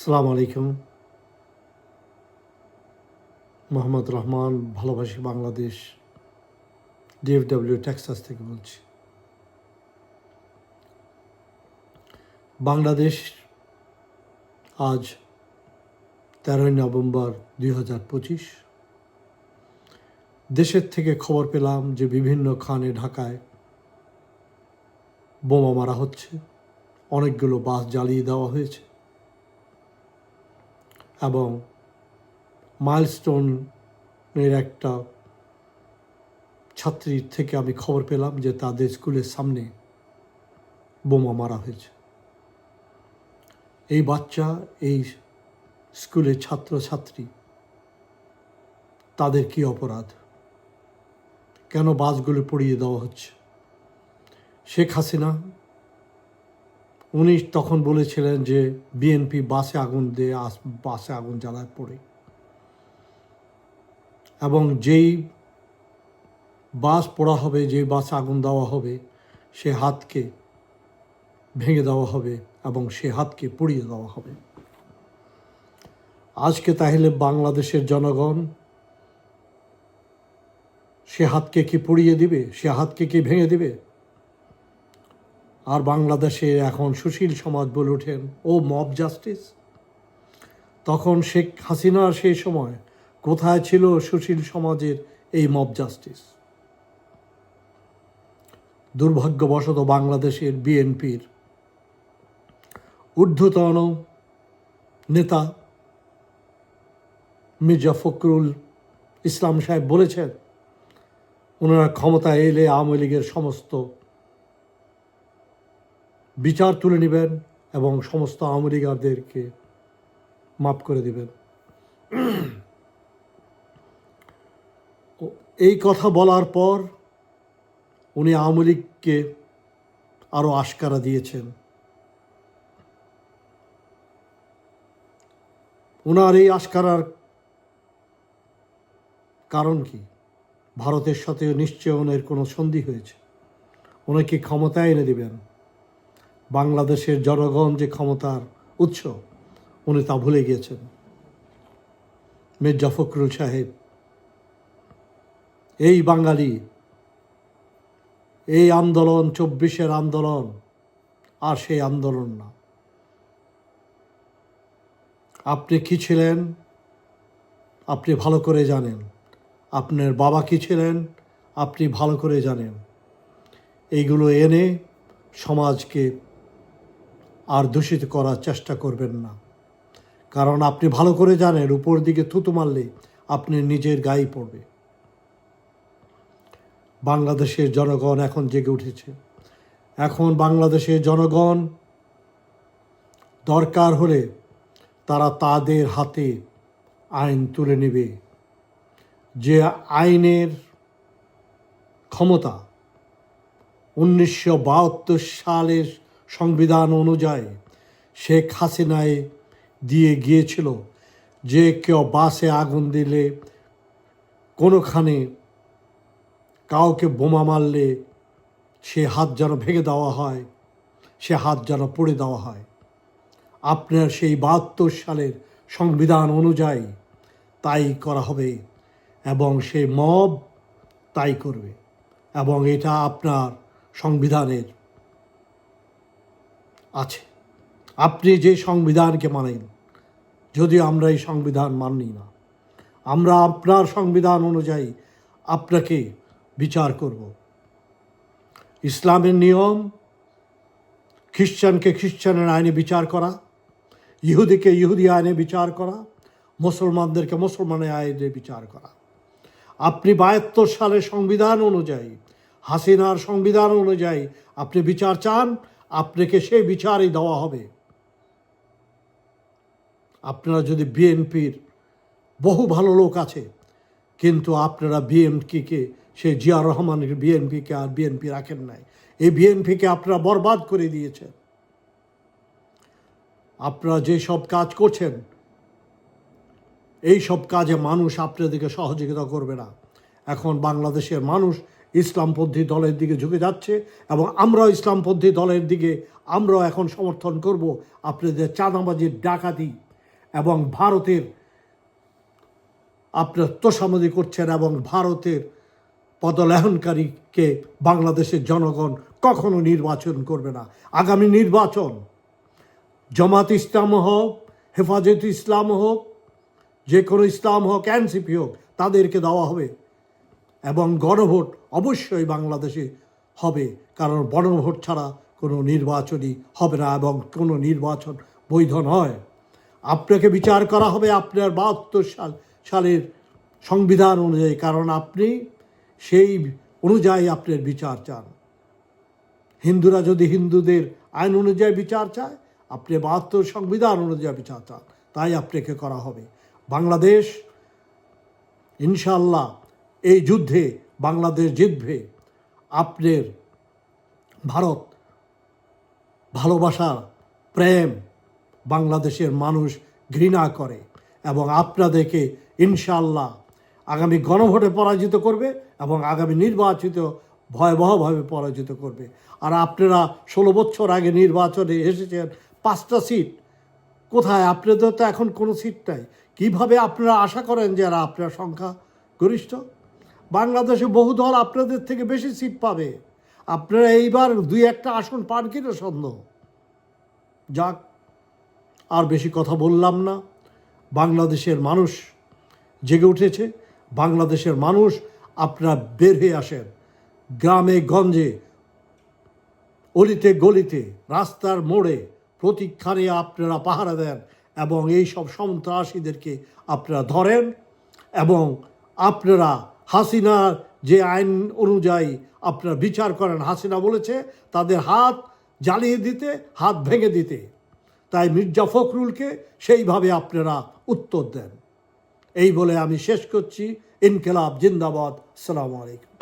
সালাম আলাইকুম। মোহাম্মদ রহমান, ভালোবাসি বাংলাদেশ ডিএফডব্লিউ টেক্সাস থেকে বলছি। বাংলাদেশ আজ তেরোই নভেম্বর দুই হাজার পঁচিশ। দেশের থেকে খবর পেলাম যে বিভিন্ন খানে, ঢাকায় বোমা মারা হচ্ছে। অনেকগুলো বাস জ্বালিয়ে দেওয়া হয়েছে। এবং মাইলস্টোনের একটা ছাত্রীর থেকে আমি খবর পেলাম যে তাদের স্কুলের সামনে বোমা মারা হয়েছে। এই বাচ্চা, এই স্কুলের ছাত্রছাত্রী, তাদের কি অপরাধ? কেন বাসগুলো পড়িয়ে দেওয়া হচ্ছে? শেখ হাসিনা উনি তখন বলেছিলেন যে বিএনপি বাসে আগুন দিয়ে আস বাসে আগুন জ্বালায় পড়ে। এবং যেই বাস পড়া হবে, যেই বাসে আগুন দেওয়া হবে, সে হাতকে ভেঙে দেওয়া হবে এবং সে হাতকে পুড়িয়ে দেওয়া হবে। আজকে তাহলে বাংলাদেশের জনগণ সে হাতকে কি পুড়িয়ে দিবে? সে হাতকে কি ভেঙে দিবে? আর বাংলাদেশে এখন সুশীল সমাজ বলে ওঠেন, ও মব জাস্টিস। তখন শেখ হাসিনার সেই সময় কোথায় ছিল সুশীল সমাজের এই মব জাস্টিস? দুর্ভাগ্যবশত বাংলাদেশের বিএনপির ঊর্ধ্বতন নেতা মির্জা ফখরুল ইসলাম সাহেব বলেছেন, ওনারা ক্ষমতায় এলে আওয়ামী লীগের সমস্ত বিচার তুলে নেবেন এবং সমস্ত আওয়ামী লীগারদেরকে মাফ করে দিবেন। এই কথা বলার পর উনি আওয়ামী লীগকে আরও আশকারা দিয়েছেন। ওনার এই আশকারার কারণ কি? ভারতের সাথে নিশ্চয় ওনের কোনো সন্ধি হয়েছে। ওনাকে ক্ষমতায় এনে দিবেন। বাংলাদেশের জনগণ যে ক্ষমতার উৎস, উনি তা ভুলে গিয়েছেন। মির্জা ফখরুল সাহেব, এই বাঙালি, এই আন্দোলন, চব্বিশের আন্দোলন, আর সেই আন্দোলন না। আপনি কি ছিলেন? আপনি ভালো করে জানেন। আপনার বাবা কি ছিলেন? আপনি ভালো করে জানেন। এইগুলো এনে সমাজকে আর দূষিত করার চেষ্টা করবেন না। কারণ আপনি ভালো করে জানেন, উপর দিকে থুতু মারলে আপনি নিজের গায়ে পড়বে। বাংলাদেশের জনগণ এখন জেগে উঠেছে। এখন বাংলাদেশের জনগণ দরকার হলে তারা তাদের হাতে আইন তুলে নেবে। যে আইনের ক্ষমতা উনিশশো বাহাত্তর সালের সংবিধান অনুযায়ী শেখ হাসিনায় দিয়ে গিয়েছিল যে কেউ বাসে আগুন দিলে কোনোখানে কাউকে বোমা মারলে সে হাত যেন ভেঙে দেওয়া হয়, সে হাত যেন পড়ে দেওয়া হয়। আপনার সেই বাহাত্তর সালের সংবিধান অনুযায়ী তাই করা হবে এবং সেই মব তাই করবে এবং এটা আপনার সংবিধানের আছে। আপনি যে সংবিধানকে মানেন, যদিও আমরা এই সংবিধান মানি না, আমরা আপনার সংবিধান অনুযায়ী আপনাকে বিচার করব। ইসলামের নিয়ম, খ্রিশ্চানকে খ্রিশ্চানের আইনে বিচার করা, ইহুদিকে ইহুদি আইনে বিচার করা, মুসলমানদেরকে মুসলমানের আইনে বিচার করা। আপনি বাহাত্তর সালের সংবিধান অনুযায়ী, হাসিনার সংবিধান অনুযায়ী আপনি বিচার চান আপনাকে সেই বিচারই দেওয়া হবে। আপনারা যদি বিএনপির বহু ভালো লোক আছে, কিন্তু আপনারা বিএনপিকে সে জিয়া রহমানের বিএনপিকে আর বিএনপি রাখেন নাই। এই বিএনপিকে আপনারা বরবাদ করে দিয়েছেন। আপনারা যে সব কাজ করছেন, এই সব কাজে মানুষ আপনাদেরকে সহযোগিতা করবে না। এখন বাংলাদেশের মানুষ ইসলামপন্থী দলের দিকে ঝুঁকে যাচ্ছে এবং আমরাও ইসলামপন্থী দলের দিকে আমরাও এখন সমর্থন করব আপনাদের চাঁদাবাজির ডাকাতি এবং ভারতের আপনার তোষামদি করছেন এবং ভারতের পদলেহনকারীকে বাংলাদেশের জনগণ কখনো নির্বাচন করবে না। আগামী নির্বাচন জামাত ইসলাম হোক, হেফাজত ইসলাম হোক যে কোনো ইসলাম হোক, এনসিপি হোক, তাদেরকে দেওয়া হবে। এবং গণভোট অবশ্যই বাংলাদেশে হবে, কারণ গণভোট ছাড়া কোনো নির্বাচনই হবে না এবং কোনো নির্বাচন বৈধ নয়। আপনাকে বিচার করা হবে আপনার বাহাত্তর সাল, সালের সংবিধান অনুযায়ী, কারণ আপনি সেই অনুযায়ী আপনার বিচার চান। হিন্দুরা যদি হিন্দুদের আইন অনুযায়ী বিচার চায়, আপনি বাহাত্তর সংবিধান অনুযায়ী বিচার চান, তাই আপনাকে করা হবে। বাংলাদেশ ইনশাল্লাহ এই যুদ্ধে বাংলাদেশ জিতবে। আপনার ভারত ভালোবাসা প্রেম বাংলাদেশের মানুষ ঘৃণা করে এবং আপনাদেরকে ইনশাল্লাহ আগামী গণভোটে পরাজিত করবে এবং আগামী নির্বাচিত ভয়াবহভাবে পরাজিত করবে। আর আপনারা ষোলো বছর আগে নির্বাচনে এসেছেন, পাঁচটা সিট। কোথায়? আপনাদের তো এখন কোনো সিট নাই। কীভাবে আপনারা আশা করেন যে এরা আপনার সংখ্যা গরিষ্ঠ? বাংলাদেশে বহু দল আপনাদের থেকে বেশি সিট পাবে। আপনারা এইবার দুই একটা আসন পান কিনা সন্দেহ? যাক, আর বেশি কথা বললাম না। বাংলাদেশের মানুষ জেগে উঠেছে। বাংলাদেশের মানুষ, আপনারা বের হয়ে আসেন। গ্রামে, গঞ্জে, অলিতে, গলিতে, রাস্তার মোড়ে প্রতিক্ষানে আপনারা পাহারা দেন এবং এই সব সন্ত্রাসীদেরকে আপনারা ধরেন এবং আপনারা হাসিনার যে আইন অনুযায়ী আপনার বিচার করেন, হাসিনা বলেছে তাদের হাত জ্বালিয়ে দিতে, হাত ভেঙে দিতে। তাই মির্জা ফখরুলকে সেইভাবে আপনারা উত্তর দেন। এই বলে আমি শেষ করছি। ইনকেলাব, জিন্দাবাদ। সালামু আলাইকুম।